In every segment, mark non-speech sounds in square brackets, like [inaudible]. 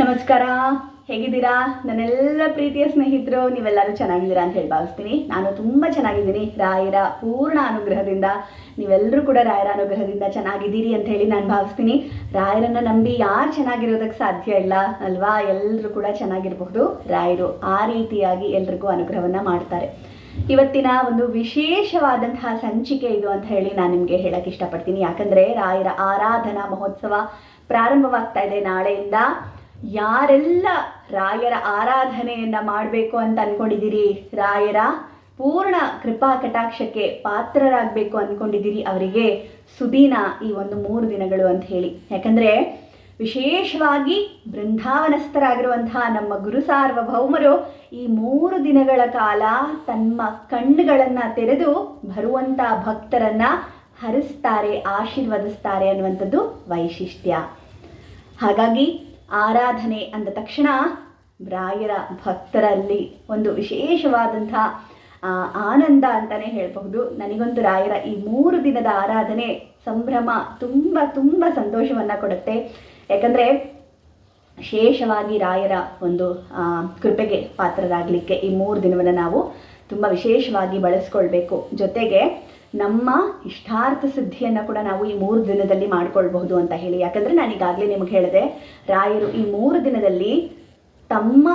ನಮಸ್ಕಾರ. ಹೇಗಿದ್ದೀರಾ? ನನ್ನೆಲ್ಲ ಪ್ರೀತಿಯ ಸ್ನೇಹಿತರು, ನೀವೆಲ್ಲರೂ ಚೆನ್ನಾಗಿದ್ದೀರಾ ಅಂತ ಹೇಳಿ ಭಾವಿಸ್ತೀನಿ. ನಾನು ತುಂಬ ಚೆನ್ನಾಗಿದ್ದೀನಿ. ರಾಯರ ಪೂರ್ಣ ಅನುಗ್ರಹದಿಂದ, ನೀವೆಲ್ಲರೂ ಕೂಡ ರಾಯರ ಅನುಗ್ರಹದಿಂದ ಚೆನ್ನಾಗಿದ್ದೀರಿ ಅಂತ ಹೇಳಿ ನಾನು ಭಾವಿಸ್ತೀನಿ. ರಾಯರನ್ನು ನಂಬಿ ಯಾರು ಚೆನ್ನಾಗಿರೋದಕ್ಕೆ ಸಾಧ್ಯ ಇಲ್ಲ ಅಲ್ವಾ? ಎಲ್ಲರೂ ಕೂಡ ಚೆನ್ನಾಗಿರಬಹುದು. ರಾಯರು ಆ ರೀತಿಯಾಗಿ ಎಲ್ರಿಗೂ ಅನುಗ್ರಹವನ್ನು ಮಾಡ್ತಾರೆ. ಇವತ್ತಿನ ಒಂದು ವಿಶೇಷವಾದಂತಹ ಸಂಚಿಕೆ ಇದು ಅಂತ ಹೇಳಿ ನಾನು ನಿಮಗೆ ಹೇಳಕ್ಕೆ ಇಷ್ಟಪಡ್ತೀನಿ. ಯಾಕಂದ್ರೆ ರಾಯರ ಆರಾಧನಾ ಮಹೋತ್ಸವ ಪ್ರಾರಂಭವಾಗ್ತಾ ಇದೆ ನಾಳೆಯಿಂದ. ಯಾರೆಲ್ಲ ರಾಯರ ಆರಾಧನೆಯನ್ನ ಮಾಡಬೇಕು ಅಂತ ಅನ್ಕೊಂಡಿದ್ದೀರಿ? ರಾಯರ ಪೂರ್ಣ ಕೃಪಾ ಕಟಾಕ್ಷಕ್ಕೆ ಪಾತ್ರರಾಗಬೇಕು ಅನ್ಕೊಂಡಿದ್ದೀರಿ ಅವರಿಗೆ? ಸುದೀನ ಈ ಒಂದು ಮೂರು ದಿನಗಳು ಅಂತ ಹೇಳಿ. ಯಾಕಂದ್ರೆ ವಿಶೇಷವಾಗಿ ಬೃಂದಾವನಸ್ಥರಾಗಿರುವಂತಹ ನಮ್ಮ ಗುರು ಸಾರ್ವಭೌಮರು ಈ ಮೂರು ದಿನಗಳ ಕಾಲ ತಮ್ಮ ಕಣ್ಣುಗಳನ್ನ ತೆರೆದು ಬರುವಂತ ಭಕ್ತರನ್ನ ಹರಿಸ್ತಾರೆ, ಆಶೀರ್ವದಿಸ್ತಾರೆ ಅನ್ನುವಂಥದ್ದು ವೈಶಿಷ್ಟ್ಯ. ಹಾಗಾಗಿ ಆರಾಧನೆ ಅಂದ ತಕ್ಷಣ ರಾಯರ ಭಕ್ತರಲ್ಲಿ ಒಂದು ವಿಶೇಷವಾದಂಥ ಆನಂದ ಅಂತಾನೆ ಹೇಳಬಹುದು. ನನಗಂತೂ ರಾಯರ ಈ ಮೂರು ದಿನದ ಆರಾಧನೆ ಸಂಭ್ರಮ ತುಂಬ ತುಂಬ ಸಂತೋಷವನ್ನ ಕೊಡುತ್ತೆ. ಯಾಕಂದ್ರೆ ವಿಶೇಷವಾಗಿ ರಾಯರ ಒಂದು ಕೃಪೆಗೆ ಪಾತ್ರರಾಗಲಿಕ್ಕೆ ಈ ಮೂರು ದಿನವನ್ನು ನಾವು ತುಂಬ ವಿಶೇಷವಾಗಿ ಬಳಸ್ಕೊಳ್ಬೇಕು. ಜೊತೆಗೆ ನಮ್ಮ ಇಷ್ಟಾರ್ಥ ಸಿದ್ಧಿಯನ್ನು ಕೂಡ ನಾವು ಈ ಮೂರು ದಿನದಲ್ಲಿ ಮಾಡ್ಕೊಳ್ಬಹುದು ಅಂತ ಹೇಳಿ. ಯಾಕಂದ್ರೆ ನಾನು ಈಗಾಗಲೇ ನಿಮಗೆ ಹೇಳಿದೆ, ರಾಯರು ಈ ಮೂರು ದಿನದಲ್ಲಿ ತಮ್ಮ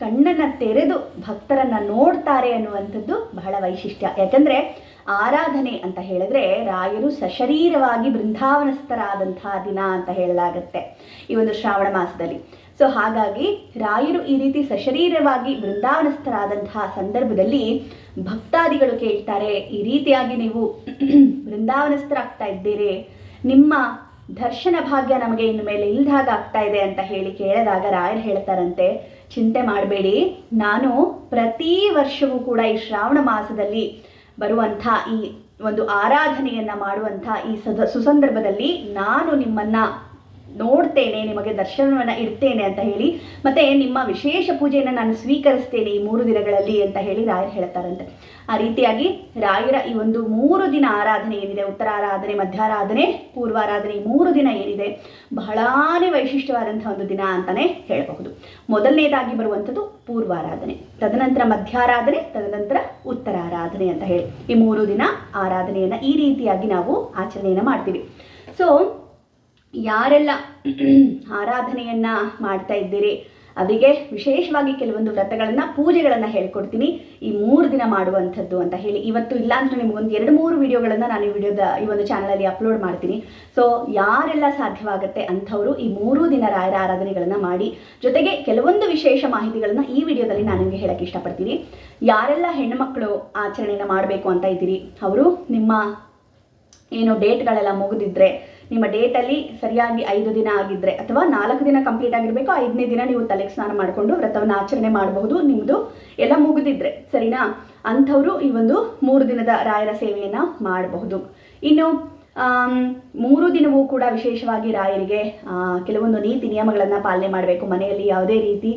ಕಣ್ಣನ್ನು ತೆರೆದು ಭಕ್ತರನ್ನ ನೋಡ್ತಾರೆ ಅನ್ನುವಂಥದ್ದು ಬಹಳ ವೈಶಿಷ್ಟ್ಯ. ಯಾಕಂದ್ರೆ ಆರಾಧನೆ ಅಂತ ಹೇಳಿದ್ರೆ ರಾಯರು ಸಶರೀರವಾಗಿ ಬೃಂದಾವನಸ್ಥರಾದಂತಹ ದಿನ ಅಂತ ಹೇಳಲಾಗತ್ತೆ ಈ ಒಂದು ಶ್ರಾವಣ ಮಾಸದಲ್ಲಿ. ಸೊ ಹಾಗಾಗಿ ರಾಯರು ಈ ರೀತಿ ಸಶರೀರವಾಗಿ ಬೃಂದಾವನಸ್ಥರಾದಂತಹ ಸಂದರ್ಭದಲ್ಲಿ ಭಕ್ತಾದಿಗಳು ಕೇಳ್ತಾರೆ, ಈ ರೀತಿಯಾಗಿ ನೀವು [clears throat] ಬೃಂದಾವನಸ್ಥರಾಗ್ತಾ ಇದ್ದೀರಿ, ನಿಮ್ಮ ದರ್ಶನ ಭಾಗ್ಯ ನಮಗೆ ಇನ್ನು ಮೇಲೆ ಇಲ್ದಾಗ ಆಗ್ತಾ ಇದೆ ಅಂತ ಹೇಳಿ ಕೇಳಿದಾಗ ರಾಯರು ಹೇಳ್ತಾರಂತೆ, ಚಿಂತೆ ಮಾಡಬೇಡಿ, ನಾನು ಪ್ರತಿ ವರ್ಷವೂ ಕೂಡ ಈ ಶ್ರಾವಣ ಮಾಸದಲ್ಲಿ ಬರುವಂಥ ಈ ಒಂದು ಆರಾಧನೆಯನ್ನ ಮಾಡುವಂಥ ಈ ಸದ, ಸುಸಂದರ್ಭದಲ್ಲಿ ನಾನು ನಿಮ್ಮನ್ನ ನೋಡ್ತೇನೆ, ನಿಮಗೆ ದರ್ಶನವನ್ನು ಇಡ್ತೇನೆ ಅಂತ ಹೇಳಿ, ಮತ್ತೆ ನಿಮ್ಮ ವಿಶೇಷ ಪೂಜೆಯನ್ನು ನಾನು ಸ್ವೀಕರಿಸ್ತೇನೆ ಈ ಮೂರು ದಿನಗಳಲ್ಲಿ ಅಂತ ಹೇಳಿ ರಾಯರು ಹೇಳ್ತಾರಂತೆ. ಆ ರೀತಿಯಾಗಿ ರಾಯರ ಈ ಒಂದು ಮೂರು ದಿನ ಆರಾಧನೆ ಏನಿದೆ, ಉತ್ತರಾರಾಧನೆ, ಮಧ್ಯಾರಾಧನೆ, ಪೂರ್ವಾರಾಧನೆ ಈ ಮೂರು ದಿನ ಏನಿದೆ, ಬಹಳಾನೇ ವೈಶಿಷ್ಟ್ಯವಾದಂಥ ಒಂದು ದಿನ ಅಂತಲೇ ಹೇಳಬಹುದು. ಮೊದಲನೇದಾಗಿ ಬರುವಂಥದ್ದು ಪೂರ್ವಾರಾಧನೆ, ತದನಂತರ ಮಧ್ಯಾರಾಧನೆ, ತದನಂತರ ಉತ್ತರಾರಾಧನೆ ಅಂತ ಹೇಳಿ ಈ ಮೂರು ದಿನ ಆರಾಧನೆಯನ್ನ ಈ ರೀತಿಯಾಗಿ ನಾವು ಆಚರಣೆಯನ್ನು ಮಾಡ್ತೀವಿ. ಸೊ ಯಾರೆಲ್ಲ ಆರಾಧನೆಯನ್ನ ಮಾಡ್ತಾ ಇದ್ದೀರಿ, ಅವರಿಗೆ ವಿಶೇಷವಾಗಿ ಕೆಲವೊಂದು ವ್ರತಗಳನ್ನ, ಪೂಜೆಗಳನ್ನ ಹೇಳ್ಕೊಡ್ತೀನಿ. ಈ ಮೂರು ದಿನ ಮಾಡುವಂಥದ್ದು ಅಂತ ಹೇಳಿ. ಇವತ್ತು ಇಲ್ಲ ನಿಮಗೊಂದು ಎರಡು ಮೂರು ವಿಡಿಯೋಗಳನ್ನ ನಾನು ಈ ವಿಡಿಯೋದ, ಈ ಒಂದು ಚಾನಲಲ್ಲಿ ಅಪ್ಲೋಡ್ ಮಾಡ್ತೀನಿ. ಸೊ ಯಾರೆಲ್ಲ ಸಾಧ್ಯವಾಗುತ್ತೆ ಅಂಥವರು ಈ ಮೂರು ದಿನ ರಾಯರ ಆರಾಧನೆಗಳನ್ನ ಮಾಡಿ. ಜೊತೆಗೆ ಕೆಲವೊಂದು ವಿಶೇಷ ಮಾಹಿತಿಗಳನ್ನ ಈ ವಿಡಿಯೋದಲ್ಲಿ ನಾನು ನಿಮಗೆ ಹೇಳಕ್ಕೆ ಇಷ್ಟಪಡ್ತೀನಿ. ಯಾರೆಲ್ಲ ಹೆಣ್ಮಕ್ಳು ಆಚರಣೆಯನ್ನು ಮಾಡಬೇಕು ಅಂತ ಇದ್ದೀರಿ, ಅವರು ನಿಮ್ಮ ಏನು ಡೇಟ್ಗಳೆಲ್ಲ ಮುಗಿದಿದ್ರೆ ನಿಮ್ಮ ಡೇಟಲ್ಲಿ ಸರಿಯಾಗಿ ಐದು ದಿನ ಆಗಿದ್ರೆ ಅಥವಾ ನಾಲ್ಕು ದಿನ ಕಂಪ್ಲೀಟ್ ಆಗಿರಬೇಕು, ಐದನೇ ದಿನ ನೀವು ತಲೆಗೆ ಸ್ನಾನ ಮಾಡಿಕೊಂಡು ವ್ರತವನ್ನು ಆಚರಣೆ ಮಾಡಬಹುದು. ನಿಮ್ಮದು ಎಲ್ಲ ಮುಗಿದಿದ್ರೆ, ಸರಿನಾ? ಅಂಥವರು ಈ ಒಂದು ಮೂರು ದಿನದ ರಾಯರ ಸೇವೆಯನ್ನು ಮಾಡಬಹುದು. ಇನ್ನು ಮೂರು ದಿನವೂ ಕೂಡ ವಿಶೇಷವಾಗಿ ರಾಯರಿಗೆ ಕೆಲವೊಂದು ನೀತಿ ನಿಯಮಗಳನ್ನು ಪಾಲನೆ ಮಾಡಬೇಕು, ಮನೆಯಲ್ಲಿ ಯಾವುದೇ ರೀತಿ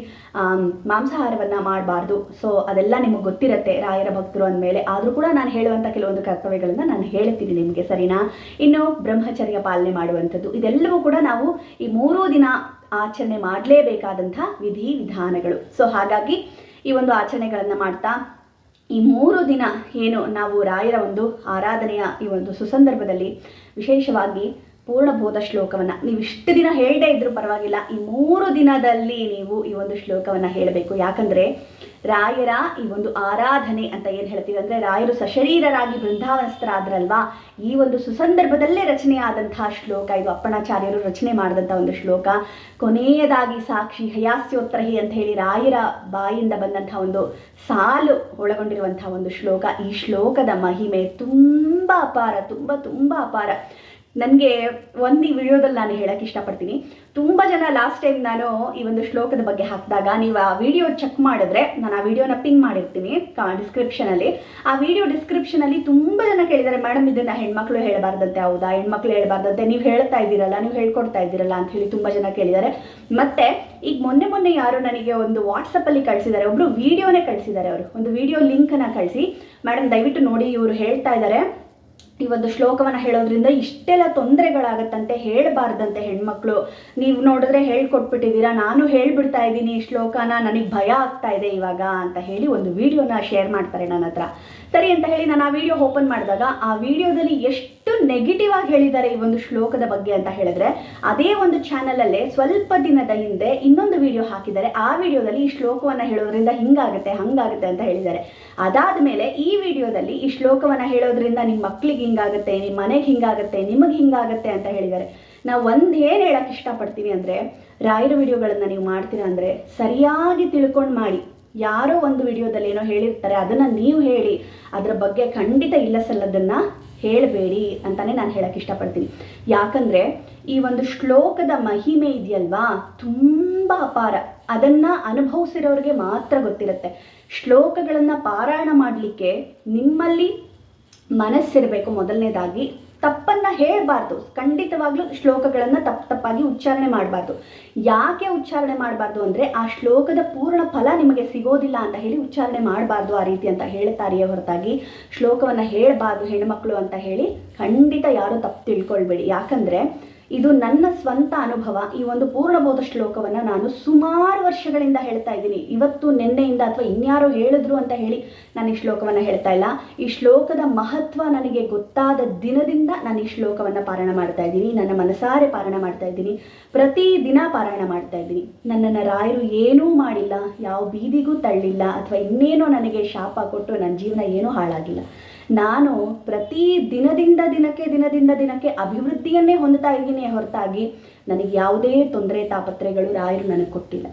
ಮಾಂಸಾಹಾರವನ್ನು ಮಾಡಬಾರ್ದು. ಸೊ ಅದೆಲ್ಲ ನಿಮಗೆ ಗೊತ್ತಿರುತ್ತೆ, ರಾಯರ ಭಕ್ತರು ಅಂದಮೇಲೆ. ಆದರೂ ಕೂಡ ನಾನು ಹೇಳುವಂಥ ಕೆಲವೊಂದು ಕರ್ತವ್ಯಗಳನ್ನು ನಾನು ಹೇಳ್ತೀನಿ ನಿಮಗೆ, ಸರಿನಾ? ಇನ್ನು ಬ್ರಹ್ಮಚರ್ಯ ಪಾಲನೆ ಮಾಡುವಂಥದ್ದು. ಇದೆಲ್ಲವೂ ಕೂಡ ನಾವು ಈ ಮೂರೂ ದಿನ ಆಚರಣೆ ಮಾಡಲೇಬೇಕಾದಂಥ ವಿಧಿ ವಿಧಾನಗಳು. ಸೊ ಹಾಗಾಗಿ ಈ ಒಂದು ಆಚರಣೆಗಳನ್ನು ಮಾಡ್ತಾ ಈ ಮೂರು ದಿನ ಏನು ನಾವು ರಾಯರ ಒಂದು ಆರಾಧನೆಯ ಈ ಒಂದು ಸುಸಂದರ್ಭದಲ್ಲಿ ವಿಶೇಷವಾಗಿ ಪೂರ್ಣಬೋಧ ಶ್ಲೋಕವನ್ನು ನೀವು ಇಷ್ಟು ದಿನ ಹೇಳದೇ ಇದ್ರೂ ಪರವಾಗಿಲ್ಲ, ಈ ಮೂರು ದಿನದಲ್ಲಿ ನೀವು ಈ ಒಂದು ಶ್ಲೋಕವನ್ನು ಹೇಳಬೇಕು. ಯಾಕಂದರೆ ರಾಯರ ಈ ಒಂದು ಆರಾಧನೆ ಅಂತ ಏನು ಹೇಳ್ತೀವಿ ಅಂದರೆ ರಾಯರು ಸಶರೀರರಾಗಿ ಬೃಂದಾವನಸ್ಥರಾದ್ರಲ್ವಾ ಈ ಒಂದು ಸುಸಂದರ್ಭದಲ್ಲೇ ರಚನೆಯಾದಂತಹ ಶ್ಲೋಕ ಇದು ಅಪ್ಪಣಾಚಾರ್ಯರು ರಚನೆ ಮಾಡಿದಂಥ ಒಂದು ಶ್ಲೋಕ. ಕೊನೆಯದಾಗಿ ಸಾಕ್ಷಿ ಹಯಾಸ್ಯೋತ್ರಹಿ ಅಂತ ಹೇಳಿ ರಾಯರ ಬಾಯಿಂದ ಬಂದಂಥ ಒಂದು ಸಾಲು ಒಳಗೊಂಡಿರುವಂತಹ ಒಂದು ಶ್ಲೋಕ. ಈ ಶ್ಲೋಕದ ಮಹಿಮೆ ತುಂಬ ಅಪಾರ, ತುಂಬ ತುಂಬ ಅಪಾರ. ನನಗೆ ಒಂದು ಈ ವಿಡಿಯೋದಲ್ಲಿ ನಾನು ಹೇಳಕ್ಕೆ ಇಷ್ಟಪಡ್ತೀನಿ. ತುಂಬ ಜನ ಲಾಸ್ಟ್ ಟೈಮ್ ನಾನು ಈ ಒಂದು ಶ್ಲೋಕದ ಬಗ್ಗೆ ಹಾಕಿದಾಗ ನೀವು ಆ ವಿಡಿಯೋ ಚೆಕ್ ಮಾಡಿದ್ರೆ ನಾನು ಆ ವಿಡಿಯೋನ ಪಿನ್ ಮಾಡಿರ್ತೀನಿ ಡಿಸ್ಕ್ರಿಪ್ಷನಲ್ಲಿ ಆ ವಿಡಿಯೋ ಡಿಸ್ಕ್ರಿಪ್ಷನಲ್ಲಿ ತುಂಬ ಜನ ಕೇಳಿದ್ದಾರೆ, ಮೇಡಮ್, ಇದನ್ನು ಹೆಣ್ಮಕ್ಳು ಹೇಳಬಾರ್ದಂತೆ, ಹೌದಾ? ಹೆಣ್ಮಕ್ಳು ಹೇಳಬಾರ್ದಂತೆ, ನೀವು ಹೇಳ್ತಾ ಇದ್ದೀರಲ್ಲ, ನೀವು ಹೇಳ್ಕೊಡ್ತಾ ಇದ್ದೀರಲ್ಲ ಅಂತ ಹೇಳಿ ತುಂಬ ಜನ ಕೇಳಿದ್ದಾರೆ. ಮತ್ತೆ ಈಗ ಮೊನ್ನೆ ಮೊನ್ನೆ ಯಾರು ನನಗೆ ಒಂದು ವಾಟ್ಸಪ್ಪಲ್ಲಿ ಕಳಿಸಿದ್ದಾರೆ ಒಬ್ಬರು ವಿಡಿಯೋನೇ ಕಳಿಸಿದ್ದಾರೆ ಅವರು. ಒಂದು ವಿಡಿಯೋ ಲಿಂಕನ್ನು ಕಳಿಸಿ. ಮೇಡಮ್, ದಯವಿಟ್ಟು ನೋಡಿ, ಇವರು ಹೇಳ್ತಾ ಇದ್ದಾರೆ. ಈ ಒಂದು ಶ್ಲೋಕವನ್ನು ಹೇಳೋದ್ರಿಂದ ಇಷ್ಟೆಲ್ಲ ತೊಂದರೆಗಳಾಗತ್ತಂತೆ ಹೇಳಬಾರ್ದಂತೆ ಹೆಣ್ಮಕ್ಳು. ನೀವು ನೋಡಿದ್ರೆ ಹೇಳ್ಕೊಟ್ಬಿಟ್ಟಿದ್ದೀರಾ, ನಾನು ಹೇಳ್ಬಿಡ್ತಾ ಇದ್ದೀನಿ ಈ ಶ್ಲೋಕನ, ನನಗೆ ಭಯ ಆಗ್ತಾ ಇದೆ ಇವಾಗ ಅಂತ ಹೇಳಿ ಒಂದು ವಿಡಿಯೋನ ಶೇರ್ ಮಾಡ್ತಾರೆ ನನ್ನ ಹತ್ರ ಸರಿ ಅಂತ ಹೇಳಿ ನಾನು ಆ ವಿಡಿಯೋ ಓಪನ್ ಮಾಡಿದಾಗ ಆ ವಿಡಿಯೋದಲ್ಲಿ ಎಷ್ಟು ನೆಗೆಟಿವ್ ಆಗಿ ಹೇಳಿದ್ದಾರೆ ಈ ಒಂದು ಶ್ಲೋಕದ ಬಗ್ಗೆ ಅಂತ ಹೇಳಿದ್ರೆ, ಅದೇ ಒಂದು ಚಾನಲಲ್ಲೇ ಸ್ವಲ್ಪ ದಿನದ ಹಿಂದೆ ಇನ್ನೊಂದು ವಿಡಿಯೋ ಹಾಕಿದ್ದಾರೆ. ಆ ವಿಡಿಯೋದಲ್ಲಿ ಈ ಶ್ಲೋಕವನ್ನ ಹೇಳೋದ್ರಿಂದ ಹಿಂಗಾಗುತ್ತೆ, ಹಂಗಾಗುತ್ತೆ ಅಂತ ಹೇಳಿದ್ದಾರೆ. ಅದಾದ ಮೇಲೆ ಈ ವಿಡಿಯೋದಲ್ಲಿ ಈ ಶ್ಲೋಕವನ್ನ ಹೇಳೋದ್ರಿಂದ ನಿಮ್ಮ ಮಕ್ಳಿಗೆ ಹಿಂಗಾಗುತ್ತೆ ನಿಮ್ಮ ಮನೆಗೆ ಹಿಂಗಾಗುತ್ತೆ, ನಿಮಗೆ ಹಿಂಗಾಗುತ್ತೆ ಅಂತ ಹೇಳಿದ್ದಾರೆ. ನಾವು ಒಂದ್ ಏನು ಹೇಳಕ್ಕೆ ಇಷ್ಟಪಡ್ತೀನಿ ಅಂದರೆ, ರಾಯರ ವಿಡಿಯೋಗಳನ್ನು ನೀವು ಮಾಡ್ತೀರಾ ಅಂದರೆ ಸರಿಯಾಗಿ ತಿಳ್ಕೊಂಡು ಮಾಡಿ. ಯಾರೋ ಒಂದು ವಿಡಿಯೋದಲ್ಲಿ ಏನೋ ಹೇಳಿರ್ತಾರೆ, ಅದನ್ನು ನೀವು ಹೇಳಿ, ಅದರ ಬಗ್ಗೆ ಖಂಡಿತ ಇಲ್ಲ ಸಲ್ಲದನ್ನು ಹೇಳಬೇಡಿ ಅಂತಲೇ ನಾನು ಹೇಳಕ್ಕೆ ಇಷ್ಟಪಡ್ತೀನಿ. ಯಾಕಂದರೆ ಈ ಒಂದು ಶ್ಲೋಕದ ಮಹಿಮೆ ಇದೆಯಲ್ವಾ? ತುಂಬ ಅಪಾರ. ಅದನ್ನು ಅನುಭವಿಸಿರೋರಿಗೆ ಮಾತ್ರ ಗೊತ್ತಿರುತ್ತೆ. ಶ್ಲೋಕಗಳನ್ನು ಪಾರಾಯಣ ಮಾಡಲಿಕ್ಕೆ ನಿಮ್ಮಲ್ಲಿ ಮನಸ್ಸಿರಬೇಕು ಮೊದಲನೇದಾಗಿ. ತಪ್ಪನ್ನು ಹೇಳಬಾರ್ದು. ಖಂಡಿತವಾಗ್ಲೂ ಶ್ಲೋಕಗಳನ್ನು ತಪ್ಪು ತಪ್ಪಾಗಿ ಉಚ್ಚಾರಣೆ ಮಾಡಬಾರ್ದು. ಯಾಕೆ ಉಚ್ಚಾರಣೆ ಮಾಡಬಾರ್ದು ಅಂದ್ರೆ ಆ ಶ್ಲೋಕದ ಪೂರ್ಣ ಫಲ ನಿಮಗೆ ಸಿಗೋದಿಲ್ಲ ಅಂತ ಹೇಳಿ ಉಚ್ಚಾರಣೆ ಮಾಡಬಾರ್ದು ಆ ರೀತಿ ಅಂತ ಹೇಳ್ತಾರೆಯೇ ಹೊರತಾಗಿ. ಶ್ಲೋಕವನ್ನ ಹೇಳಬಾರ್ದು ಹೆಣ್ಮಕ್ಳು ಅಂತ ಹೇಳಿ ಖಂಡಿತ ಯಾರು ತಪ್ಪು ತಿಳ್ಕೊಳ್ಬೇಡಿ. ಯಾಕಂದರೆ ಇದು ನನ್ನ ಸ್ವಂತ ಅನುಭವ. ಈ ಒಂದು ಪೂರ್ಣಬೋಧ ಶ್ಲೋಕವನ್ನು ನಾನು ಸುಮಾರು ವರ್ಷಗಳಿಂದ ಹೇಳ್ತಾ ಇದ್ದೀನಿ. ಇವತ್ತು, ನಿನ್ನೆಯಿಂದ ಅಥವಾ ಇನ್ಯಾರೋ ಹೇಳಿದ್ರು ಅಂತ ಹೇಳಿ ನಾನು ಈ ಶ್ಲೋಕವನ್ನು ಹೇಳ್ತಾ ಇಲ್ಲ. ಈ ಶ್ಲೋಕದ ಮಹತ್ವ ನನಗೆ ಗೊತ್ತಾದ ದಿನದಿಂದ ನಾನು ಈ ಶ್ಲೋಕವನ್ನು ಪಾರಾಯಣ ಮಾಡ್ತಾ ಇದ್ದೀನಿ. ನನ್ನ ಮನಸಾರೆ ಪಾರಾಯಣ ಮಾಡ್ತಾ ಇದ್ದೀನಿ. ಪ್ರತಿ ದಿನ ಪಾರಾಯಣ ಮಾಡ್ತಾ ಇದ್ದೀನಿ. ನನ್ನನ್ನು ರಾಯರು ಏನೂ ಮಾಡಿಲ್ಲ. ಯಾವ ಬೀದಿಗೂ ತಳ್ಳಿಲ್ಲ. ಅಥವಾ ಇನ್ನೇನೋ ನನಗೆ ಶಾಪ ಕೊಟ್ಟು ನನ್ನ ಜೀವನ ಏನೂ ಹಾಳಾಗಿಲ್ಲ. ನಾನು ಪ್ರತಿ ದಿನದಿಂದ ದಿನಕ್ಕೆ ದಿನದಿಂದ ದಿನಕ್ಕೆ ಅಭಿವೃದ್ಧಿಯನ್ನೇ ಹೊಂದುತ್ತಾ ಇದ್ದೀನಿ ಹೊರತಾಗಿ ನನಗೆ ಯಾವುದೇ ತೊಂದರೆ ತಾಪತ್ರೆಗಳು ರಾಯರು ನನಗೆ ಕೊಟ್ಟಿಲ್ಲ.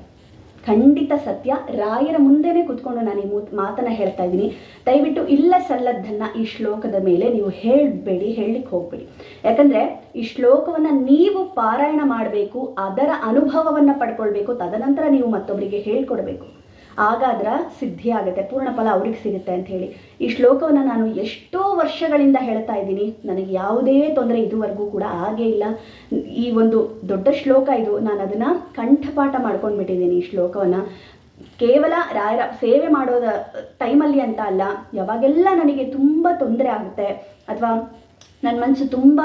ಖಂಡಿತ ಸತ್ಯ, ರಾಯರ ಮುಂದೆನೇ ಕುತ್ಕೊಂಡು ನಾನು ಈ ಮಾತನ್ನ ಹೇಳ್ತಾ ಇದ್ದೀನಿ. ದಯವಿಟ್ಟು ಇಲ್ಲ ಸಲ್ಲದ್ದನ್ನ ಈ ಶ್ಲೋಕದ ಮೇಲೆ ನೀವು ಹೇಳಬೇಡಿ, ಹೇಳಲಿಕ್ಕೆ ಹೋಗಬೇಡಿ. ಯಾಕಂದ್ರೆ ಈ ಶ್ಲೋಕವನ್ನ ನೀವು ಪಾರಾಯಣ ಮಾಡಬೇಕು, ಅದರ ಅನುಭವವನ್ನ ಪಡ್ಕೊಳ್ಬೇಕು, ತದನಂತರ ನೀವು ಮತ್ತೊಬ್ಬರಿಗೆ ಹೇಳ್ಕೊಡ್ಬೇಕು. ಆಗ ಅದರ ಸಿದ್ಧಿ ಆಗುತ್ತೆ, ಪೂರ್ಣ ಫಲ ಅವ್ರಿಗೆ ಸಿಗುತ್ತೆ ಅಂತ ಹೇಳಿ. ಈ ಶ್ಲೋಕವನ್ನು ನಾನು ಎಷ್ಟೋ ವರ್ಷಗಳಿಂದ ಹೇಳ್ತಾ ಇದ್ದೀನಿ. ನನಗೆ ಯಾವುದೇ ತೊಂದರೆ ಇದುವರೆಗೂ ಕೂಡ ಆಗೇ ಇಲ್ಲ. ಈ ಒಂದು ದೊಡ್ಡ ಶ್ಲೋಕ ಇದು. ನಾನು ಅದನ್ನು ಕಂಠಪಾಠ ಮಾಡ್ಕೊಂಡ್ಬಿಟ್ಟಿದ್ದೀನಿ ಈ ಶ್ಲೋಕವನ್ನು. ಕೇವಲ ರಾಯರ ಸೇವೆ ಮಾಡೋದ, ಟೈಮಲ್ಲಿ ಅಂತ ಅಲ್ಲ, ಯಾವಾಗೆಲ್ಲ ನನಗೆ ತುಂಬ ತೊಂದರೆ ಆಗುತ್ತೆ, ಅಥವಾ ನನ್ನ ಮನಸ್ಸು ತುಂಬ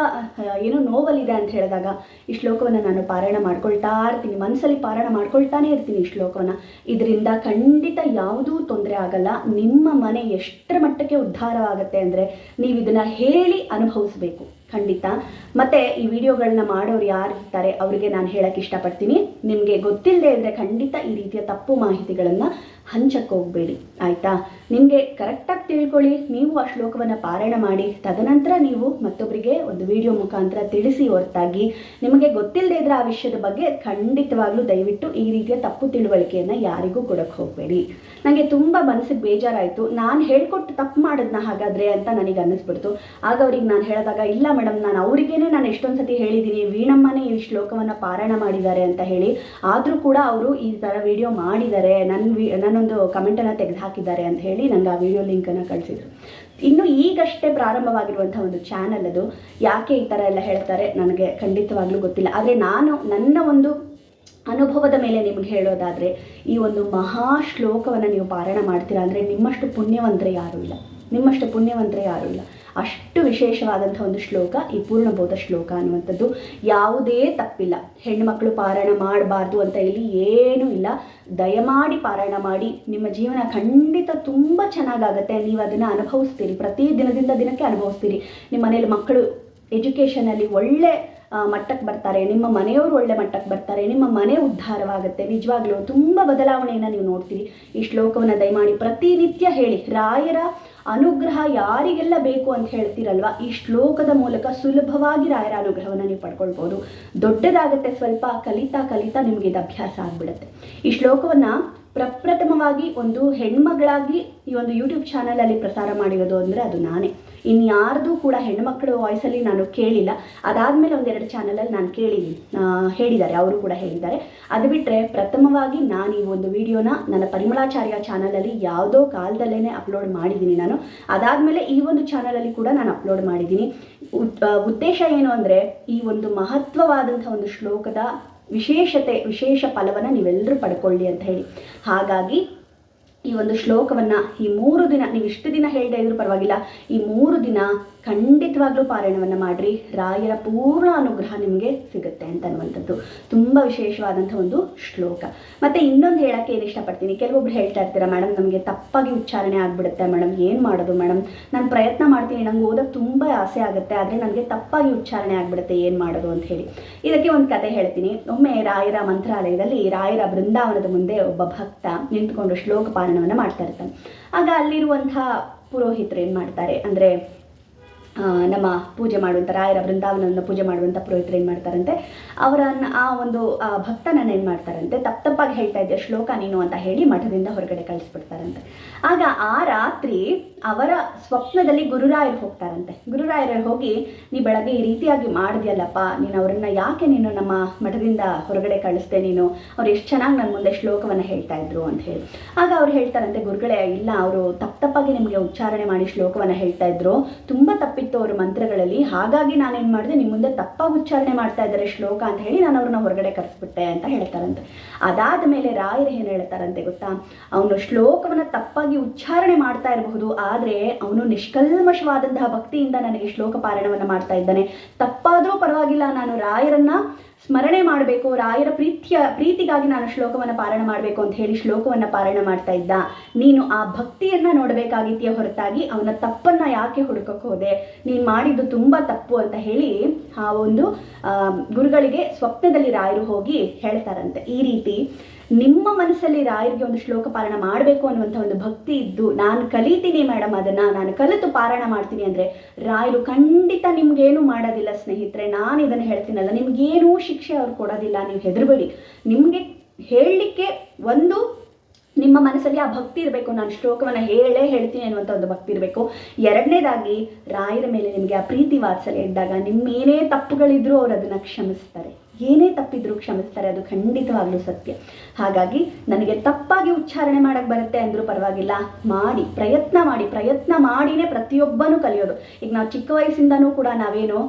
ಏನೋ ನೋವಲ್ಲಿದೆ ಅಂತ ಹೇಳಿದಾಗ ಈ ಶ್ಲೋಕವನ್ನು ನಾನು ಪಾರಾಯಣ ಮಾಡ್ಕೊಳ್ತಾ ಇರ್ತೀನಿ. ಮನಸ್ಸಲ್ಲಿ ಪಾರಾಯಣ ಮಾಡ್ಕೊಳ್ತಾನೆ ಇರ್ತೀನಿ ಈ ಶ್ಲೋಕವನ್ನು. ಇದರಿಂದ ಖಂಡಿತ ಯಾವುದೂ ತೊಂದರೆ ಆಗಲ್ಲ. ನಿಮ್ಮ ಮನೆ ಎಷ್ಟರ ಮಟ್ಟಕ್ಕೆ ಉದ್ಧಾರವಾಗುತ್ತೆ ಅಂದರೆ ನೀವು ಇದನ್ನು ಹೇಳಿ ಅನುಭವಿಸ್ಬೇಕು. ಖಂಡಿತ. ಮತ್ತು ಈ ವಿಡಿಯೋಗಳನ್ನ ಮಾಡೋರು ಯಾರು ಇರ್ತಾರೆ ಅವರಿಗೆ ನಾನು ಹೇಳಕ್ಕೆ ಇಷ್ಟಪಡ್ತೀನಿ. ನಿಮಗೆ ಗೊತ್ತಿಲ್ಲದೆ ಇದ್ದರೆ ಖಂಡಿತ ಈ ರೀತಿಯ ತಪ್ಪು ಮಾಹಿತಿಗಳನ್ನು ಹಂಚಕ್ಕೆ ಹೋಗಬೇಡಿ. ಆಯಿತಾ? ನಿಮಗೆ ಕರೆಕ್ಟಾಗಿ ತಿಳ್ಕೊಳ್ಳಿ. ನೀವು ಆ ಶ್ಲೋಕವನ್ನು ಪಾರಾಯಣ ಮಾಡಿ. ತದನಂತರ ನೀವು ಮತ್ತೊಬ್ಬರಿಗೆ ಒಂದು ವಿಡಿಯೋ ಮುಖಾಂತರ ತಿಳಿಸಿ ಹೊರತಾಗಿ ನಿಮಗೆ ಗೊತ್ತಿಲ್ಲದೆ ಇದ್ರೆ ಆ ವಿಷಯದ ಬಗ್ಗೆ ಖಂಡಿತವಾಗ್ಲೂ ದಯವಿಟ್ಟು ಈ ರೀತಿಯ ತಪ್ಪು ತಿಳುವಳಿಕೆಯನ್ನು ಯಾರಿಗೂ ಕೊಡೋಕ್ಕೆ ಹೋಗಬೇಡಿ. ನನಗೆ ತುಂಬ ಮನಸ್ಸಿಗೆ ಬೇಜಾರಾಯಿತು. ನಾನು ಹೇಳ್ಕೊಟ್ಟು ತಪ್ಪು ಮಾಡಿದ್ನ ಹಾಗಾದರೆ ಅಂತ ನನಗೆ ಅನ್ನಿಸ್ಬಿಡ್ತು. ಆಗ ಅವ್ರಿಗೆ ನಾನು ಹೇಳಿದಾಗ, ಇಲ್ಲ ಮೇಡಮ್, ನಾನು ಅವರಿಗೇನೆ ನಾನು ಎಷ್ಟೊಂದು ಸತಿ ಹೇಳಿದ್ದೀನಿ ವೀಣಮ್ಮನೇ ಈ ಶ್ಲೋಕವನ್ನು ಪಾರಾಯಣ ಮಾಡಿದ್ದಾರೆ ಅಂತ ಹೇಳಿ. ಆದರೂ ಕೂಡ ಅವರು ಈ ಥರ ವಿಡಿಯೋ ಮಾಡಿದ್ದಾರೆ. ನನ್ನ ವಿ, ನನ್ನೊಂದು ಕಮೆಂಟನ್ನು ತೆಗೆದು ಹಾಕಿದ್ದಾರೆ ಅಂತ ಹೇಳಿ ನನಗೆ ಆ ವಿಡಿಯೋ ಲಿಂಕನ್ನು ಕಳಿಸಿದ್ರು. ಇನ್ನು ಈಗಷ್ಟೇ ಪ್ರಾರಂಭವಾಗಿರುವಂಥ ಒಂದು ಚಾನಲ್ ಅದು. ಯಾಕೆ ಈ ಥರ ಎಲ್ಲ ಹೇಳ್ತಾರೆ? ನನಗೆ ಖಂಡಿತವಾಗ್ಲೂ ಗೊತ್ತಿಲ್ಲ. ಆದರೆ ನಾನು, ನನ್ನ ಒಂದು ಅನುಭವದ ಮೇಲೆ ನಿಮ್ಗೆ ಹೇಳೋದಾದರೆ, ಈ ಒಂದು ಮಹಾ ಶ್ಲೋಕವನ್ನು ನೀವು ಪಾರಾಯಣ ಮಾಡ್ತೀರಾ ಅಂದರೆ ನಿಮ್ಮಷ್ಟು ಪುಣ್ಯವಂತರ ಯಾರೂ ಇಲ್ಲ. ನಿಮ್ಮಷ್ಟು ಪುಣ್ಯವಂತರ ಯಾರೂ ಇಲ್ಲ. ಅಷ್ಟು ವಿಶೇಷವಾದಂಥ ಒಂದು ಶ್ಲೋಕ ಈ ಪೂರ್ಣಬೋಧ ಶ್ಲೋಕ ಅನ್ನುವಂಥದ್ದು. ಯಾವುದೇ ತಪ್ಪಿಲ್ಲ. ಹೆಣ್ಣುಮಕ್ಕಳು ಪಾರಾಯಣ ಮಾಡಬಾರ್ದು ಅಂತ ಇಲ್ಲಿ ಏನೂ ಇಲ್ಲ. ದಯಮಾಡಿ ಪಾರಾಯಣ ಮಾಡಿ. ನಿಮ್ಮ ಜೀವನ ಖಂಡಿತ ತುಂಬ ಚೆನ್ನಾಗಾಗತ್ತೆ. ನೀವು ಅದನ್ನು ಅನುಭವಿಸ್ತೀರಿ. ಪ್ರತಿ ದಿನದಿಂದ ದಿನಕ್ಕೆ ಅನುಭವಿಸ್ತೀರಿ. ನಿಮ್ಮ ಮನೇಲಿ ಮಕ್ಕಳು ಎಜುಕೇಷನಲ್ಲಿ ಒಳ್ಳೆ ಮಟ್ಟಕ್ಕೆ ಬರ್ತಾರೆ, ನಿಮ್ಮ ಮನೆಯವರು ಒಳ್ಳೆ ಮಟ್ಟಕ್ಕೆ ಬರ್ತಾರೆ, ನಿಮ್ಮ ಮನೆ ಉದ್ಧಾರವಾಗುತ್ತೆ. ನಿಜವಾಗ್ಲೂ ತುಂಬ ಬದಲಾವಣೆಯನ್ನು ನೀವು ನೋಡ್ತೀರಿ. ಈ ಶ್ಲೋಕವನ್ನು ದಯಮಾಡಿ ಪ್ರತಿನಿತ್ಯ ಹೇಳಿ. ರಾಯರ ಅನುಗ್ರಹ ಯಾರಿಗೆಲ್ಲ ಬೇಕು ಅಂತ ಹೇಳ್ತೀರಲ್ವ, ಈ ಶ್ಲೋಕದ ಮೂಲಕ ಸುಲಭವಾಗಿ ರಾಯರ ಅನುಗ್ರಹವನ್ನು ನೀವು ಪಡ್ಕೊಳ್ಬೋದು. ದೊಡ್ಡದಾಗುತ್ತೆ ಸ್ವಲ್ಪ, ಕಲಿತಾ ಕಲಿತಾ ನಿಮಗೆ ಇದು ಅಭ್ಯಾಸ ಆಗ್ಬಿಡುತ್ತೆ. ಈ ಶ್ಲೋಕವನ್ನು ಪ್ರಪ್ರಥಮವಾಗಿ ಒಂದು ಹೆಣ್ಮಗಳಾಗಿ ಈ ಒಂದು ಯೂಟ್ಯೂಬ್ ಚಾನಲಲ್ಲಿ ಪ್ರಸಾರ ಮಾಡಿರೋದು ಅಂದರೆ ಅದು ನಾನೇ. ಇನ್ಯಾರ್ದು ಕೂಡ ಹೆಣ್ಮಕ್ಳ ವಾಯ್ಸಲ್ಲಿ ನಾನು ಕೇಳಿಲ್ಲ. ಅದಾದಮೇಲೆ ಒಂದೆರಡು ಚಾನಲಲ್ಲಿ ನಾನು ಕೇಳಿದ್ದೀನಿ ಹೇಳಿದ್ದಾರೆ. ಅವರು ಕೂಡ ಹೇಳಿದ್ದಾರೆ. ಅದು ಬಿಟ್ಟರೆ ಪ್ರಥಮವಾಗಿ ನಾನು ಈ ಒಂದು ವಿಡಿಯೋನ ನನ್ನ ಪರಿಮಳಾಚಾರ್ಯ ಚಾನಲಲ್ಲಿ ಯಾವುದೋ ಕಾಲದಲ್ಲೇ ಅಪ್ಲೋಡ್ ಮಾಡಿದ್ದೀನಿ ನಾನು. ಅದಾದಮೇಲೆ ಈ ಒಂದು ಚಾನಲಲ್ಲಿ ಕೂಡ ನಾನು ಅಪ್ಲೋಡ್ ಮಾಡಿದ್ದೀನಿ ಉದ್- ಉದ್ದೇಶ ಏನು ಅಂದರೆ ಈ ಒಂದು ಮಹತ್ವವಾದಂಥ ಒಂದು ಶ್ಲೋಕದ ವಿಶೇಷತೆ, ವಿಶೇಷ ಫಲವನ್ನು ನೀವೆಲ್ಲರೂ ಪಡ್ಕೊಳ್ಳಿ ಅಂತ ಹೇಳಿ. ಹಾಗಾಗಿ ಈ ಒಂದು ಶ್ಲೋಕವನ್ನು ಈ ಮೂರು ದಿನ, ನೀವು ಇಷ್ಟು ದಿನ ಹೇಳ್ತಾ ಇದ್ರೂ ಪರವಾಗಿಲ್ಲ. ಈ ಮೂರು ದಿನ ಖಂಡಿತವಾಗ್ಲೂ ಪಾರಾಯಣವನ್ನು ಮಾಡಿರಿ. ರಾಯರ ಪೂರ್ಣ ಅನುಗ್ರಹ ನಿಮಗೆ ಸಿಗುತ್ತೆ ಅಂತ ಅನ್ನುವಂಥದ್ದು. ತುಂಬ ವಿಶೇಷವಾದಂಥ ಒಂದು ಶ್ಲೋಕ. ಮತ್ತು ಇನ್ನೊಂದು ಹೇಳೋಕ್ಕೆ ಏನು ಇಷ್ಟಪಡ್ತೀನಿ? ಕೆಲವೊಬ್ರು ಹೇಳ್ತಾ ಇರ್ತೀರ ಮೇಡಮ್ ನಮಗೆ ತಪ್ಪಾಗಿ ಉಚ್ಚಾರಣೆ ಆಗಿಬಿಡುತ್ತೆ ಮೇಡಮ್ ಏನು ಮಾಡೋದು ಮೇಡಮ್ ನಾನು ಪ್ರಯತ್ನ ಮಾಡ್ತೀನಿ, ನಂಗೆ ಓದೋಕ್ಕೆ ತುಂಬ ಆಸೆ ಆಗುತ್ತೆ, ಆದರೆ ನನಗೆ ತಪ್ಪಾಗಿ ಉಚ್ಚಾರಣೆ ಆಗಿಬಿಡುತ್ತೆ, ಏನು ಮಾಡೋದು? ಅಂತ ಹೇಳಿ. ಇದಕ್ಕೆ ಒಂದು ಕತೆ ಹೇಳ್ತೀನಿ. ಒಮ್ಮೆ ರಾಯರ ಮಂತ್ರಾಲಯದಲ್ಲಿ ರಾಯರ ಬೃಂದಾವನದ ಮುಂದೆ ಒಬ್ಬ ಭಕ್ತ ನಿಂತ್ಕೊಂಡು ಶ್ಲೋಕ ಪಾಲನವನ್ನು ಮಾಡ್ತಾ ಇರ್ತಾನೆ. ಆಗ ಅಲ್ಲಿರುವಂಥ ಪುರೋಹಿತರು ಏನು ಮಾಡ್ತಾರೆ ಅಂದರೆ ನಮ್ಮ ಪೂಜೆ ಮಾಡುವಂಥ ರಾಯರ ಬೃಂದಾವನವನ್ನು ಪೂಜೆ ಮಾಡುವಂಥ ಪುರೋಹಿತರು ಏನು ಮಾಡ್ತಾರಂತೆ? ಅವರನ್ನು ಆ ಒಂದು ಭಕ್ತನನ್ನು ಏನು ಮಾಡ್ತಾರಂತೆ? ತಪ್ಪು ತಪ್ಪಾಗಿ ಹೇಳ್ತಾ ಇದ್ದೆ ಶ್ಲೋಕ ನೀನು ಅಂತ ಹೇಳಿ ಮಠದಿಂದ ಹೊರಗಡೆ ಕಳಿಸ್ಬಿಡ್ತಾರಂತೆ. ಆಗ ಆ ರಾತ್ರಿ ಅವರ ಸ್ವಪ್ನದಲ್ಲಿ ಗುರುರಾಯರು ಹೋಗ್ತಾರಂತೆ. ಗುರುರಾಯರು ಹೋಗಿ, ನೀ ಬೆಳಗ್ಗೆ ಈ ರೀತಿಯಾಗಿ ಮಾಡಿದ್ಯಲ್ಲಪ್ಪ, ನೀನು ಅವರನ್ನ ಯಾಕೆ ನೀನು ನಮ್ಮ ಮಠದಿಂದ ಹೊರಗಡೆ ಕಳಿಸ್ದೆ ನೀನು? ಅವ್ರು ಎಷ್ಟು ಚೆನ್ನಾಗಿ ನನ್ನ ಮುಂದೆ ಶ್ಲೋಕವನ್ನು ಹೇಳ್ತಾ ಇದ್ರು ಅಂತ ಹೇಳಿ. ಆಗ ಅವ್ರು ಹೇಳ್ತಾರಂತೆ, ಗುರುಗಳೇ, ಇಲ್ಲ, ಅವರು ತಪ್ಪು ತಪ್ಪಾಗಿ ನಿಮಗೆ ಉಚ್ಚಾರಣೆ ಮಾಡಿ ಶ್ಲೋಕವನ್ನು ಹೇಳ್ತಾ ಇದ್ರು. ತುಂಬ ತಪ್ಪಿತ್ತು ಅವ್ರ ಮಂತ್ರಗಳಲ್ಲಿ. ಹಾಗಾಗಿ ನಾನೇನು ಮಾಡಿದೆ ನಿಮ್ಮ ಮುಂದೆ ತಪ್ಪಾಗಿ ಉಚ್ಚಾರಣೆ ಮಾಡ್ತಾ ಇದ್ದಾರೆ ಶ್ಲೋಕ ಅಂತ ಹೇಳಿ ನಾನು ಅವ್ರನ್ನ ಹೊರಗಡೆ ಕರೆಸ್ಬಿಟ್ಟೆ ಅಂತ ಹೇಳ್ತಾರಂತೆ. ಅದಾದ ಮೇಲೆ ರಾಯರು ಏನು ಹೇಳ್ತಾರಂತೆ ಗೊತ್ತಾ? ಅವನು ಶ್ಲೋಕವನ್ನು ತಪ್ಪಾಗಿ ಉಚ್ಚಾರಣೆ ಮಾಡ್ತಾ ಇರಬಹುದು, ಆದರೆ ಅವನು ನಿಷ್ಕಲ್ಮಶವಾದಂತಹ ಭಕ್ತಿಯಿಂದ ನನಗೆ ಶ್ಲೋಕ ಪಾರಾಯಣವನ್ನು ಮಾಡ್ತಾ ಇದ್ದಾನೆ. ತಪ್ಪಾದರೂ ಪರವಾಗಿಲ್ಲ, ನಾನು ರಾಯರನ್ನ ಸ್ಮರಣೆ ಮಾಡಬೇಕು ರಾಯರ ಪ್ರೀತಿಯ, ಪ್ರೀತಿಗಾಗಿ ನಾನು ಶ್ಲೋಕವನ್ನು ಪಾರಣ ಮಾಡಬೇಕು ಅಂತ ಹೇಳಿ ಶ್ಲೋಕವನ್ನು ಪಾರಣ ಮಾಡ್ತಾ ಇದ್ದ. ನೀನು ಆ ಭಕ್ತಿಯನ್ನ ನೋಡಬೇಕಾಗಿತ್ತೀಯ ಹೊರತಾಗಿ ಅವನ ತಪ್ಪನ್ನ ಯಾಕೆ ಹುಡುಕಕ್ಕೆ ಹೋದೆ? ನೀನು ಮಾಡಿದ್ದು ತುಂಬ ತಪ್ಪು ಅಂತ ಹೇಳಿ ಆ ಒಂದು ಗುರುಗಳಿಗೆ ಸ್ವಪ್ನದಲ್ಲಿ ರಾಯರು ಹೋಗಿ ಹೇಳ್ತಾರಂತೆ. ಈ ರೀತಿ ನಿಮ್ಮ ಮನಸ್ಸಲ್ಲಿ ರಾಯರಿಗೆ ಒಂದು ಶ್ಲೋಕ ಪಾರಾಯಣ ಮಾಡಬೇಕು ಅನ್ನುವಂಥ ಒಂದು ಭಕ್ತಿ ಇದ್ದು, ನಾನು ಕಲಿತೀನಿ ಮೇಡಮ್ ಅದನ್ನು, ನಾನು ಕಲಿತು ಪಾರಾಯಣ ಮಾಡ್ತೀನಿ ಅಂದರೆ ರಾಯರು ಖಂಡಿತ ನಿಮ್ಗೇನು ಮಾಡೋದಿಲ್ಲ ಸ್ನೇಹಿತರೆ, ನಾನು ಇದನ್ನು ಹೇಳ್ತೀನಲ್ಲ, ನಿಮ್ಗೇನೂ ಶಿಕ್ಷೆ ಅವ್ರು ಕೊಡೋದಿಲ್ಲ, ನೀವು ಹೆದರಬೇಡಿ. ನಿಮಗೆ ಹೇಳಲಿಕ್ಕೆ ಒಂದು ನಿಮ್ಮ ಮನಸ್ಸಲ್ಲಿ ಆ ಭಕ್ತಿ ಇರಬೇಕು, ನಾನು ಶ್ಲೋಕವನ್ನು ಹೇಳೇ ಹೇಳ್ತೀನಿ ಅನ್ನುವಂಥ ಒಂದು ಭಕ್ತಿ ಇರಬೇಕು. ಎರಡನೇದಾಗಿ ರಾಯರ ಮೇಲೆ ನಿಮಗೆ ಆ ಪ್ರೀತಿ ವಾತ್ಸಲ್ಯ ಇದ್ದಾಗ ನಿಮ್ಮೇನೇ ತಪ್ಪುಗಳಿದ್ರೂ ಅವರು ಅದನ್ನು ಕ್ಷಮಿಸ್ತಾರೆ. ಏನೇ ತಪ್ಪಿದ್ರೂ ಕ್ಷಮಿಸ್ತಾರೆ, ಅದು ಖಂಡಿತವಾಗ್ಲೂ ಸತ್ಯ. ಹಾಗಾಗಿ ನನಗೆ ತಪ್ಪಾಗಿ ಉಚ್ಚಾರಣೆ ಮಾಡಕ್ ಬರುತ್ತೆ ಅಂದರೂ ಪರವಾಗಿಲ್ಲ. ಮಾಡಿ, ಪ್ರಯತ್ನ ಮಾಡಿ, ಪ್ರಯತ್ನ ಮಾಡಿನೇ ಪ್ರತಿಯೊಬ್ಬನೂ ಕಲಿಯೋದು. ಈಗ ನಾವು ಚಿಕ್ಕ ವಯಸ್ಸಿಂದನೂ ಕೂಡ ನಾವೇನು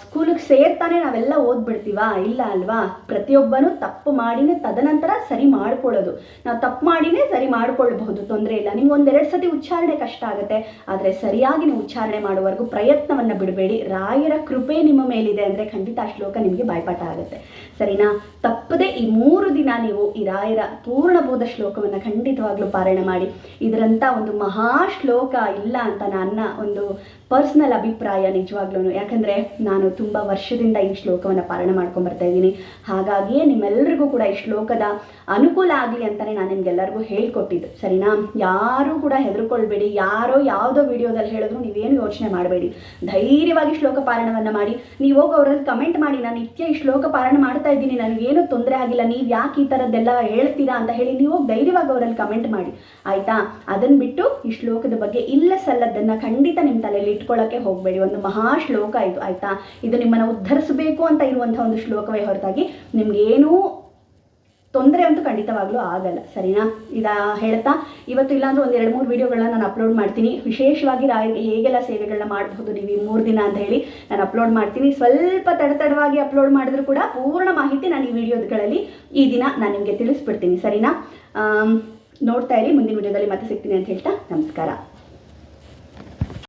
ಸ್ಕೂಲಿಗೆ ಸೇರ್ತಾನೆ ನಾವೆಲ್ಲ ಓದ್ಬಿಡ್ತೀವಾ? ಇಲ್ಲ ಅಲ್ವಾ? ಪ್ರತಿಯೊಬ್ಬನೂ ತಪ್ಪು ಮಾಡಿನೇ ತದನಂತರ ಸರಿ ಮಾಡ್ಕೊಳ್ಳೋದು. ನಾವು ತಪ್ಪು ಮಾಡಿನೇ ಸರಿ ಮಾಡ್ಕೊಳ್ಬಹುದು, ತೊಂದರೆ ಇಲ್ಲ. ನಿಮ್ಗೆ ಒಂದೆರಡು ಸತಿ ಉಚ್ಚಾರಣೆ ಕಷ್ಟ ಆಗುತ್ತೆ. ಆದರೆ ಸರಿಯಾಗಿ ನೀವು ಉಚ್ಚಾರಣೆ ಮಾಡುವವರೆಗೂ ಪ್ರಯತ್ನವನ್ನು ಬಿಡಬೇಡಿ. ರಾಯರ ಕೃಪೆ ನಿಮ್ಮ ಮೇಲಿದೆ ಅಂದರೆ ಖಂಡಿತ ಆ ಶ್ಲೋಕ ನಿಮಗೆ ಬಾಯ್ಪಾಠ ಆಗುತ್ತೆ. ಸರಿನಾ? ತಪ್ಪದೆ ಈ ಮೂರು ದಿನ ನೀವು ಈ ರಾಯರ ಪೂರ್ಣಬೋಧ ಶ್ಲೋಕವನ್ನು ಖಂಡಿತವಾಗ್ಲೂ ಪಾರಾಯಣ ಮಾಡಿ. ಇದರಂಥ ಒಂದು ಮಹಾ ಶ್ಲೋಕ ಇಲ್ಲ ಅಂತ ನನ್ನ ಒಂದು ಪರ್ಸ್ನಲ್ ಅಭಿಪ್ರಾಯ ನಿಜವಾಗ್ಲೂ ಯಾಕಂದರೆ ನಾನು ತುಂಬ ವರ್ಷದಿಂದ ಈ ಶ್ಲೋಕವನ್ನು ಪಾಲನೆ ಮಾಡ್ಕೊಂಡು ಬರ್ತಾ ಇದ್ದೀನಿ. ಹಾಗಾಗಿಯೇ ನಿಮ್ಮೆಲ್ಲರಿಗೂ ಕೂಡ ಈ ಶ್ಲೋಕದ ಅನುಕೂಲ ಆಗಲಿ ಅಂತಲೇ ನಾನು ನಿಮ್ಗೆಲ್ಲರಿಗೂ ಹೇಳ್ಕೊಟ್ಟಿದ್ದು. ಸರಿನಾ? ಯಾರೂ ಕೂಡ ಹೆದರ್ಕೊಳ್ಬೇಡಿ. ಯಾರೋ ಯಾವುದೋ ವಿಡಿಯೋದಲ್ಲಿ ಹೇಳಿದ್ರು ನೀವೇನು ಯೋಚನೆ ಮಾಡಬೇಡಿ. ಧೈರ್ಯವಾಗಿ ಶ್ಲೋಕ ಪಾಲನವನ್ನು ಮಾಡಿ. ನೀವು ಹೋಗಿ ಅವರಲ್ಲಿ ಕಮೆಂಟ್ ಮಾಡಿ. ನಾನು ನಿತ್ಯ ಈ ಶ್ಲೋಕ ಪಾಲನೆ ಮಾಡ್ತಾ ಇದ್ದೀನಿ. ನನಗೇನು ತೊಂದರೆ ಆಗಿಲ್ಲ. ನೀವು ಯಾಕೆ ಈ ಥರದ್ದೆಲ್ಲ ಹೇಳ್ತೀರಾ ಅಂತ ಹೇಳಿ ನೀವು ಧೈರ್ಯವಾಗಿ ಅವರಲ್ಲಿ ಕಮೆಂಟ್ ಮಾಡಿ. ಆಯಿತಾ? ಅದನ್ನು ಬಿಟ್ಟು ಈ ಶ್ಲೋಕದ ಬಗ್ಗೆ ಇಲ್ಲ ಸಲ್ಲದನ್ನು ಖಂಡಿತ ನಿಮ್ಮ ತಲೆಯಲ್ಲಿ ಇಟ್ಕೊಳ್ಳೋಕ್ಕೆ ಹೋಗಬೇಡಿ. ಒಂದು ಮಹಾ ಶ್ಲೋಕ ಇದು, ಆಯಿತಾ? ಇದು ನಿಮ್ಮನ್ನು ಉದ್ಧರಿಸಬೇಕು ಅಂತ ಇರುವಂಥ ಒಂದು ಶ್ಲೋಕವೇ ಹೊರತಾಗಿ ನಿಮ್ಗೇನೂ ತೊಂದರೆ ಅಂತೂ ಖಂಡಿತವಾಗ್ಲೂ ಆಗಲ್ಲ. ಸರಿನಾ? ಇದ ಹೇಳ್ತಾ? ಇವತ್ತು ಇಲ್ಲಾಂದ್ರೆ ಒಂದು ಎರಡು ಮೂರು ವೀಡಿಯೋಗಳನ್ನ ನಾನು ಅಪ್ಲೋಡ್ ಮಾಡ್ತೀನಿ. ವಿಶೇಷವಾಗಿ ರಾಯರಿಗೆ ಹೇಗೆಲ್ಲ ಸೇವೆಗಳನ್ನ ಮಾಡಬಹುದು ನೀವು ಈ ಮೂರು ದಿನ ಅಂತ ಹೇಳಿ ನಾನು ಅಪ್ಲೋಡ್ ಮಾಡ್ತೀನಿ. ಸ್ವಲ್ಪ ತಡ ತಡವಾಗಿ ಅಪ್ಲೋಡ್ ಮಾಡಿದ್ರು ಕೂಡ ಪೂರ್ಣ ಮಾಹಿತಿ ನಾನು ಈ ವಿಡಿಯೋಗಳಲ್ಲಿ ಈ ದಿನ ನಾನು ನಿಮಗೆ ತಿಳಿಸ್ಬಿಡ್ತೀನಿ. ಸರಿನಾ? ನೋಡ್ತಾ ಇರಿ. ಮುಂದಿನ ವಿಡಿಯೋದಲ್ಲಿ ಮತ್ತೆ ಸಿಗ್ತೀನಿ ಅಂತ ಹೇಳ್ತಾ ನಮಸ್ಕಾರ.